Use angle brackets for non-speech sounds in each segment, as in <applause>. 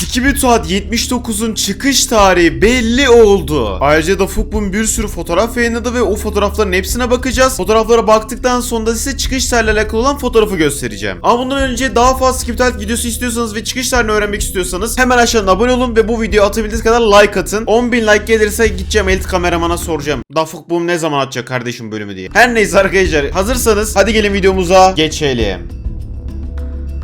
Skibituat 79'un çıkış tarihi belli oldu. Ayrıca da Fukbun bir sürü fotoğraf yayınladı ve o fotoğrafların hepsine bakacağız. Fotoğraflara baktıktan sonra da size çıkış tarihiyle alakalı olan fotoğrafı göstereceğim. Ama bundan önce daha fazla Skibituat videosu istiyorsanız ve çıkış tarihini öğrenmek istiyorsanız hemen aşağıdan abone olun ve bu videoyu atabildiğiniz kadar like atın. 10.000 like gelirse gideceğim elit kameramana soracağım. Da Fukbun ne zaman atacak kardeşim bölümü diye. Her neyse arkadaşlar hazırsanız hadi gelin videomuza geçelim.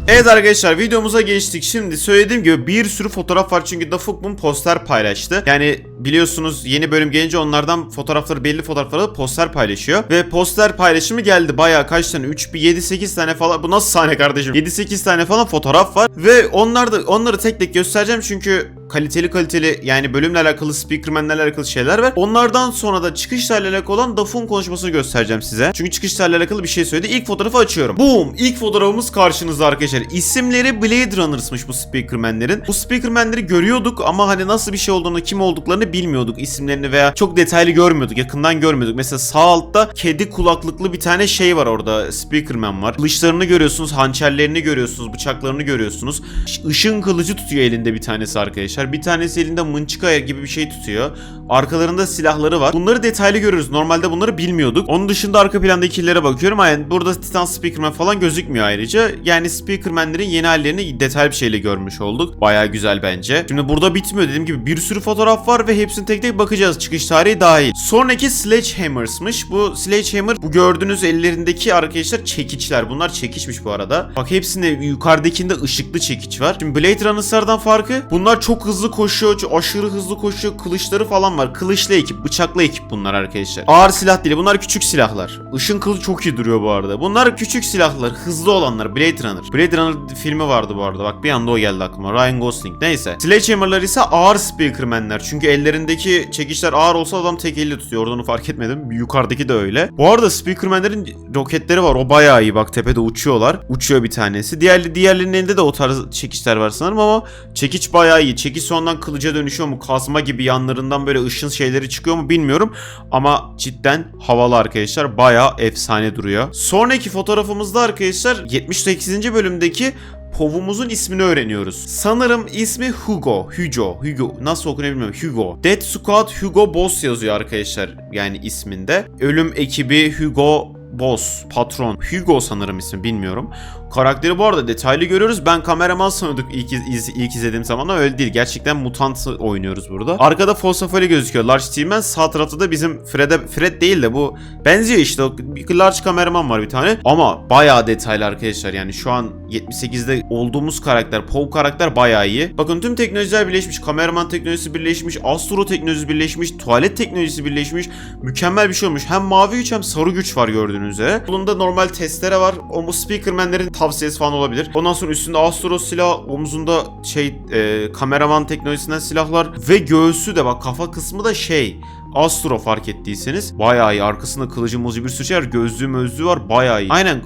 Evet arkadaşlar videomuza geçtik. Şimdi söylediğim gibi bir sürü fotoğraf var çünkü Da Fukbun poster paylaştı. Yani biliyorsunuz yeni bölüm gelince onlardan fotoğrafları belli fotoğrafları poster paylaşıyor. Ve poster paylaşımı geldi. Bayağı kaç tane? 3 bir 7 8 tane falan. Bu nasıl sahne kardeşim? 7 8 tane falan fotoğraf var ve onlar da onları tek tek göstereceğim çünkü kaliteli kaliteli yani bölümle alakalı speakerman'le alakalı şeyler var. Onlardan sonra da çıkış tarihiyle alakalı olan Dafun konuşmasını göstereceğim size. Çünkü çıkış tarihiyle alakalı bir şey söyledi. İlk fotoğrafı açıyorum. Boom! İlk fotoğrafımız karşınızda arkadaşlar. İsimleri Blade Runner'smış bu speakerman'lerin. Bu speakerman'leri görüyorduk ama hani nasıl bir şey olduğunu, kim olduklarını bilmiyorduk. isimlerini veya çok detaylı görmüyorduk. Yakından görmüyorduk. Mesela sağ altta kedi kulaklıklı bir tane şey var orada. Speakerman var. Kılıçlarını görüyorsunuz, hançerlerini görüyorsunuz, bıçaklarını görüyorsunuz. Işın kılıcı tutuyor elinde bir tanesi arkadaşlar. Bir tanesi elinde mınçıka gibi bir şey tutuyor. Arkalarında silahları var. Bunları detaylı görüyoruz. Normalde bunları bilmiyorduk. Onun dışında arka plandakilere bakıyorum. Yani burada Titan Speakerman falan gözükmüyor ayrıca. Yani Speakerman'lerin yeni hallerini detaylı bir şeyle görmüş olduk. Baya güzel bence. Şimdi burada bitmiyor. Dediğim gibi bir sürü fotoğraf var ve hepsini tek tek bakacağız. Çıkış tarihi dahil. Sonraki Sledgehammer'smış. Bu Sledgehammer bu gördüğünüz ellerindeki arkadaşlar çekiçler. Bunlar çekiçmiş bu arada. Bak hepsinde yukarıdakinde ışıklı çekiç var. Şimdi Blade Runner'lardan farkı bunlar çok hızlı koşuyor. Aşırı hızlı koşuyor. Kılıçları falan var. Kılıçlı ekip, bıçaklı ekip bunlar arkadaşlar. Ağır silah değil. Bunlar küçük silahlar. Işın kılıcı çok iyi duruyor bu arada. Bunlar küçük silahlar. Hızlı olanlar. Blade Runner. Blade Runner filmi vardı bu arada. Bak bir anda o geldi aklıma. Ryan Gosling. Neyse. Sledgehammer'lar ise ağır speakermenler. Çünkü ellerindeki çekiçler ağır olsa adam tek elle tutuyor. Oradan fark etmedim. Yukarıdaki de öyle. Bu arada speakermenlerin roketleri var. O bayağı iyi. Bak tepede uçuyorlar. Uçuyor bir tanesi. Diğer, diğerlerinin elinde de o tarz çekiçler var sanırım ama çekiç bayağı iyi. Çekiç sonradan kılıca dönüşüyor mu? Kazma gibi yanlarından böyle ışın şeyleri çıkıyor mu bilmiyorum. Ama cidden havalı arkadaşlar. Bayağı efsane duruyor. Sonraki fotoğrafımızda arkadaşlar 78. bölümdeki Povumuzun ismini öğreniyoruz. Sanırım ismi Hugo. Hugo. Hugo. Nasıl okunuyor bilmiyorum. Hugo. Dead Squad Hugo Boss yazıyor arkadaşlar. Yani isminde. Ölüm ekibi Hugo Boss, patron. Hugo sanırım ismi bilmiyorum. Karakteri bu arada detaylı görüyoruz. Ben kameraman sanıyorduk ilk, iz, ilk izlediğim zaman ama öyle değil. Gerçekten mutant oynuyoruz burada. Arkada Fosafali gözüküyor. Large Steelman. Sağ tarafta da bizim Fred'e, Fred değil de bu benziyor işte. Bir large kameraman var bir tane. Ama bayağı detaylı arkadaşlar. Yani şu an 78'de olduğumuz karakter, Poe karakter bayağı iyi. Bakın tüm teknolojiler birleşmiş. Kameraman teknolojisi birleşmiş. Astro teknolojisi birleşmiş. Tuvalet teknolojisi birleşmiş. Mükemmel bir şey olmuş. Hem mavi güç hem sarı güç var gördüğünüz üzere. Bunda normal testere var. O bu speakermenlerin tavsiyesi falan olabilir. Ondan sonra üstünde Astro silah, omzunda şey e, kameraman teknolojisinden silahlar ve göğsü de bak kafa kısmı da şey Astro fark ettiyseniz bayağı iyi. Arkasında kılıcı muzu bir sürü şey var. Gözlüğü mözlüğü var. Bayağı iyi. Aynen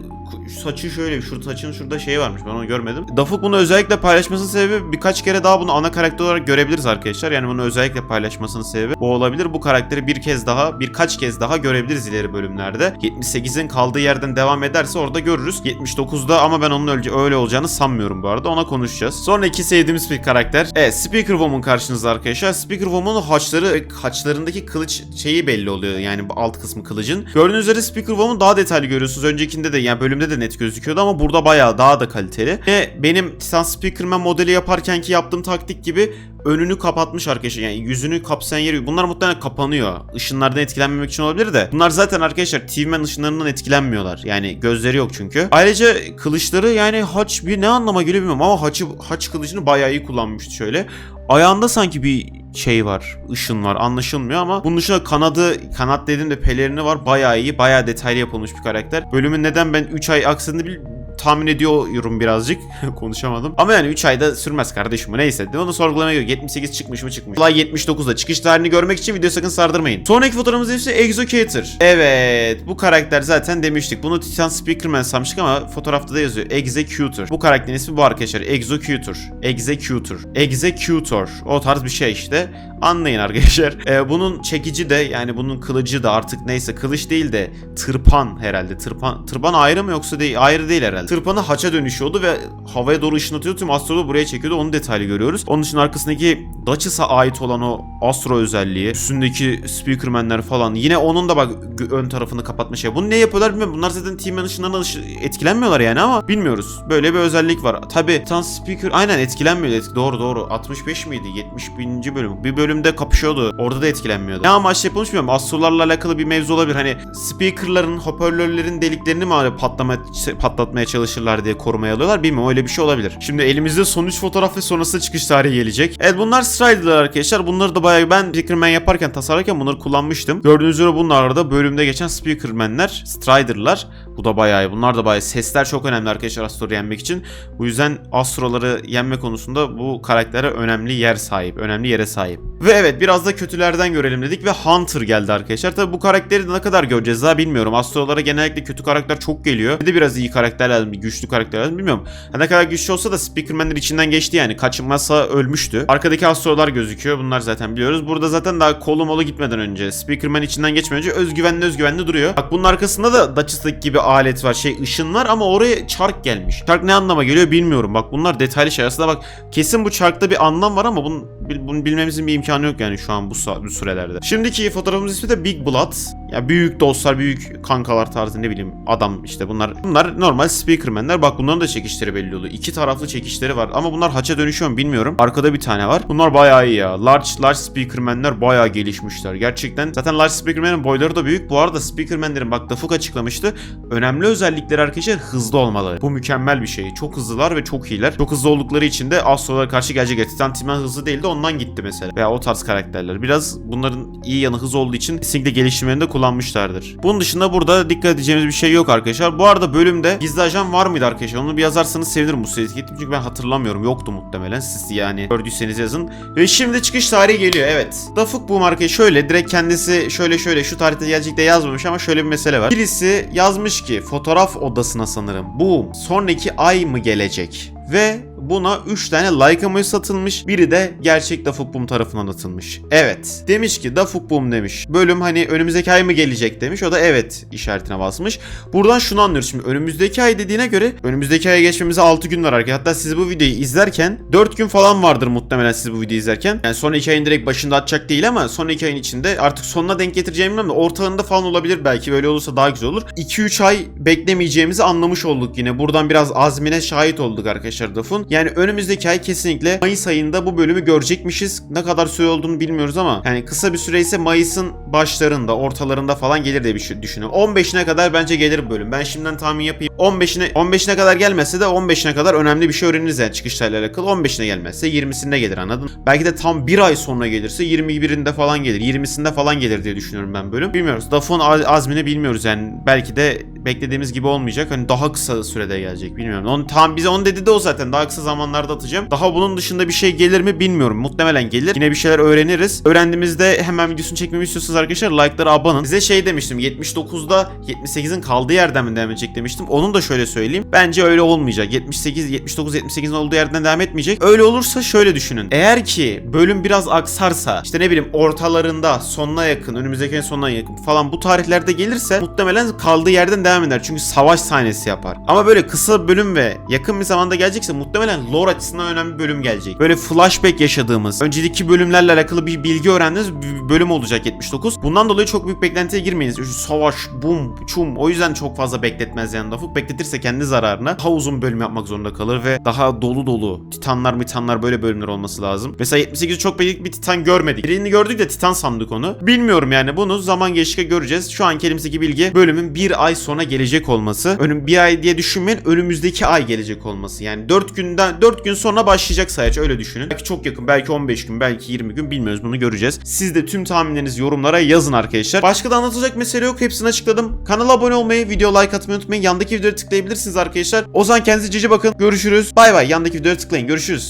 saçı şöyle şu saçın şurada şey varmış ben onu görmedim. Dafuk bunu özellikle paylaşmasının sebebi birkaç kere daha bunu ana karakter olarak görebiliriz arkadaşlar. Yani bunu özellikle paylaşmasının sebebi bu olabilir. Bu karakteri bir kez daha birkaç kez daha görebiliriz ileri bölümlerde. 78'in kaldığı yerden devam ederse orada görürüz. 79'da ama ben onun öyle, öyle olacağını sanmıyorum bu arada. Ona konuşacağız. Sonra iki sevdiğimiz bir karakter. Evet Speaker Woman karşınızda arkadaşlar. Speaker Woman'ın haçları haçlarındaki kılıç şeyi belli oluyor. Yani alt kısmı kılıcın. Gördüğünüz üzere Speaker Woman daha detaylı görüyorsunuz. Öncekinde de yani bölümde de net gözüküyordu ama burada bayağı daha da kaliteli. Ve benim Titan Speakerman modeli yaparkenki yaptığım taktik gibi önünü kapatmış arkadaşlar. Yani yüzünü kapsayan yeri. Bunlar muhtemelen kapanıyor. Işınlardan etkilenmemek için olabilir de. Bunlar zaten arkadaşlar TV'men ışınlarından etkilenmiyorlar. Yani gözleri yok çünkü. Ayrıca kılıçları yani haç bir ne anlama geliyor bilmiyorum ama haçı, haç kılıcını bayağı iyi kullanmıştı şöyle. Ayağında sanki bir şey var, ışın var anlaşılmıyor ama bunun dışında kanadı, kanat dediğimde pelerini var bayağı iyi, bayağı detaylı yapılmış bir karakter. Bölümün neden ben 3 ay aksadığını bil tahmin ediyorum birazcık. <laughs> Konuşamadım. Ama yani 3 ayda sürmez kardeşim neyse. Onu sorgulamaya göre 78 çıkmış mı çıkmış. Olay 79'da çıkış tarihini görmek için video sakın sardırmayın. Sonraki fotoğrafımız ise Executor. Evet bu karakter zaten demiştik. Bunu Titan Speakerman sanmıştık ama fotoğrafta da yazıyor. Executor. Bu karakterin ismi bu arkadaşlar. Executor. Executor. Executor. O tarz bir şey işte. Anlayın arkadaşlar. <laughs> Ee, bunun çekici de yani bunun kılıcı da artık neyse kılıç değil de tırpan herhalde. Tırpan tırpan ayrı mı yoksa değil ayrı değil herhalde. Tırpanı haça dönüşüyordu ve havaya doğru ışınlatıyordu. Tüm astroları buraya çekiyordu. Onu detaylı görüyoruz. Onun için arkasındaki Duchess'a ait olan o astro özelliği, üstündeki speakermanler falan. Yine onun da bak ön tarafını kapatma şey. Bunu ne yapıyorlar bilmiyorum. Bunlar zaten Team'in ışınlarından ışı- etkilenmiyorlar yani ama bilmiyoruz. Böyle bir özellik var. Tabi Tan Speaker aynen etkilenmiyordu. Etki- doğru doğru. 65 miydi? 70. bölüm. Bir bölümde kapışıyordu. Orada da etkilenmiyordu. Ne amaçla yapılmış bilmiyorum. Astrolarla alakalı bir mevzu olabilir. Hani speakerların, hoparlörlerin deliklerini mi hani patlama, patlatmaya çalışırlar diye korumaya alıyorlar. Bilmiyorum öyle bir şey olabilir. Şimdi elimizde son 3 fotoğraf ve sonrasında çıkış tarihi gelecek. Evet bunlar Strider'lar arkadaşlar. Bunları da bayağı ben Speakerman yaparken tasarlarken bunları kullanmıştım. Gördüğünüz üzere bunlar da bölümde geçen Speakerman'ler, Strider'lar. Bu da bayağı iyi. Bunlar da bayağı sesler çok önemli arkadaşlar Astro'yu yenmek için. Bu yüzden Astro'ları yenme konusunda bu karaktere önemli yer sahip. Önemli yere sahip. Ve evet biraz da kötülerden görelim dedik ve Hunter geldi arkadaşlar. Tabi bu karakteri ne kadar göreceğiz daha bilmiyorum. Astrolara genellikle kötü karakter çok geliyor. Bir de biraz iyi karakter lazım, güçlü karakter lazım bilmiyorum. Ne kadar güçlü olsa da Speakerman'ler içinden geçti yani. Kaçınmazsa ölmüştü. Arkadaki astrolar gözüküyor. Bunlar zaten biliyoruz. Burada zaten daha kolu molu gitmeden önce Speakerman içinden geçmeden önce özgüvenli özgüvenli duruyor. Bak bunun arkasında da Duchess'taki gibi alet var. Şey ışın var ama oraya çark gelmiş. Çark ne anlama geliyor bilmiyorum. Bak bunlar detaylı şey. Aslında bak kesin bu çarkta bir anlam var ama bunun, bil- bunu bilmemizin bir imkanı yok yani şu an bu, bu sürelerde. Şimdiki fotoğrafımız ismi de Big Blood. Ya büyük dostlar, büyük kankalar tarzı ne bileyim adam işte bunlar. Bunlar normal speakermenler. Bak bunların da çekişleri belli oluyor. İki taraflı çekişleri var ama bunlar haça dönüşüyor mu bilmiyorum. Arkada bir tane var. Bunlar bayağı iyi ya. Large large speakermenler bayağı gelişmişler. Gerçekten zaten large speakermenin boyları da büyük. Bu arada speakermenlerin bak Dafuk açıklamıştı. Önemli özellikleri arkadaşlar hızlı olmaları. Bu mükemmel bir şey. Çok hızlılar ve çok iyiler. Çok hızlı oldukları için de Astro'lara karşı gelecek. Titan Timan hızlı değildi ondan gitti mesela. Veya o tarz karakterler. Biraz bunların iyi yanı hız olduğu için kesinlikle gelişimlerinde kullanmışlardır. Bunun dışında burada dikkat edeceğimiz bir şey yok arkadaşlar. Bu arada bölümde gizli ajan var mıydı arkadaşlar? Onu bir yazarsanız sevinirim bu sırayı etiketim. Çünkü ben hatırlamıyorum. Yoktu muhtemelen. Siz yani gördüyseniz yazın. Ve şimdi çıkış tarihi geliyor. Evet. Dafuk bu markayı şöyle direkt kendisi şöyle şöyle şu tarihte gelecek de yazmamış ama şöyle bir mesele var. Birisi yazmış ki fotoğraf odasına sanırım. Bu sonraki ay mı gelecek? Ve buna 3 tane like emoji satılmış. Biri de gerçek Dafuk Boom tarafından atılmış. Evet. Demiş ki Dafuk Boom demiş. Bölüm hani önümüzdeki ay mı gelecek demiş. O da evet işaretine basmış. Buradan şunu anlıyoruz şimdi. Önümüzdeki ay dediğine göre önümüzdeki aya geçmemize 6 gün var arkadaşlar. Hatta siz bu videoyu izlerken 4 gün falan vardır muhtemelen siz bu videoyu izlerken. Yani son 2 ayın direkt başında atacak değil ama son 2 ayın içinde artık sonuna denk getireceğim bilmiyorum da ortalarında falan olabilir belki. Böyle olursa daha güzel olur. 2-3 ay beklemeyeceğimizi anlamış olduk yine. Buradan biraz azmine şahit olduk arkadaşlar Daf'un. Yani önümüzdeki ay kesinlikle Mayıs ayında bu bölümü görecekmişiz. Ne kadar süre olduğunu bilmiyoruz ama yani kısa bir süre ise Mayıs'ın başlarında, ortalarında falan gelir diye bir şey düşünüyorum. 15'ine kadar bence gelir bu bölüm. Ben şimdiden tahmin yapayım. 15'ine 15'ine kadar gelmezse de 15'ine kadar önemli bir şey öğreniriz yani çıkışlarla alakalı. 15'ine gelmezse 20'sinde gelir anladın? Belki de tam bir ay sonra gelirse 21'inde falan gelir. 20'sinde falan gelir diye düşünüyorum ben bölüm. Bilmiyoruz. Daf'ın az- azmini bilmiyoruz yani. Belki de beklediğimiz gibi olmayacak. Hani daha kısa sürede gelecek bilmiyorum. Onu, tam bize onu dedi de o zaten. Daha kısa zamanlarda atacağım. Daha bunun dışında bir şey gelir mi bilmiyorum. Muhtemelen gelir. Yine bir şeyler öğreniriz. Öğrendiğimizde hemen videosunu çekmemi istiyorsanız arkadaşlar like'lara abanın. Size şey demiştim. 79'da 78'in kaldığı yerden mi devam edecek demiştim. Onun da şöyle söyleyeyim. Bence öyle olmayacak. 78, 79, 78'in olduğu yerden devam etmeyecek. Öyle olursa şöyle düşünün. Eğer ki bölüm biraz aksarsa işte ne bileyim ortalarında sonuna yakın önümüzdeki sonuna yakın falan bu tarihlerde gelirse muhtemelen kaldığı yerden devam eder. Çünkü savaş sahnesi yapar. Ama böyle kısa bölüm ve yakın bir zamanda gelecekse muhtemelen lore açısından önemli bir bölüm gelecek. Böyle flashback yaşadığımız, önceki bölümlerle alakalı bir bilgi öğrendiğiniz bir bölüm olacak 79. Bundan dolayı çok büyük beklentiye girmeyiniz. Şu savaş, bum, çum. O yüzden çok fazla bekletmez yani lafı. Bekletirse kendi zararına daha uzun bölüm yapmak zorunda kalır ve daha dolu dolu. Titanlar mitanlar böyle bölümler olması lazım. Mesela 78 çok bekledik bir titan görmedik. Birini gördük de titan sandık onu. Bilmiyorum yani bunu zaman geçtikçe göreceğiz. Şu an elimizdeki bilgi bölümün bir ay sonra gelecek olması. Önüm bir ay diye düşünmeyin önümüzdeki ay gelecek olması. Yani 4 günden 4 gün sonra başlayacak sayaç öyle düşünün. Belki çok yakın belki 15 gün belki 20 gün bilmiyoruz bunu göreceğiz. Siz de tüm tahminlerinizi yorumlara yazın arkadaşlar. Başka da anlatacak mesele yok hepsini açıkladım. Kanala abone olmayı, video like atmayı unutmayın. Yandaki videoya tıklayabilirsiniz arkadaşlar. O zaman kendinize cici bakın. Görüşürüz. Bay bay. Yandaki videoya tıklayın. Görüşürüz.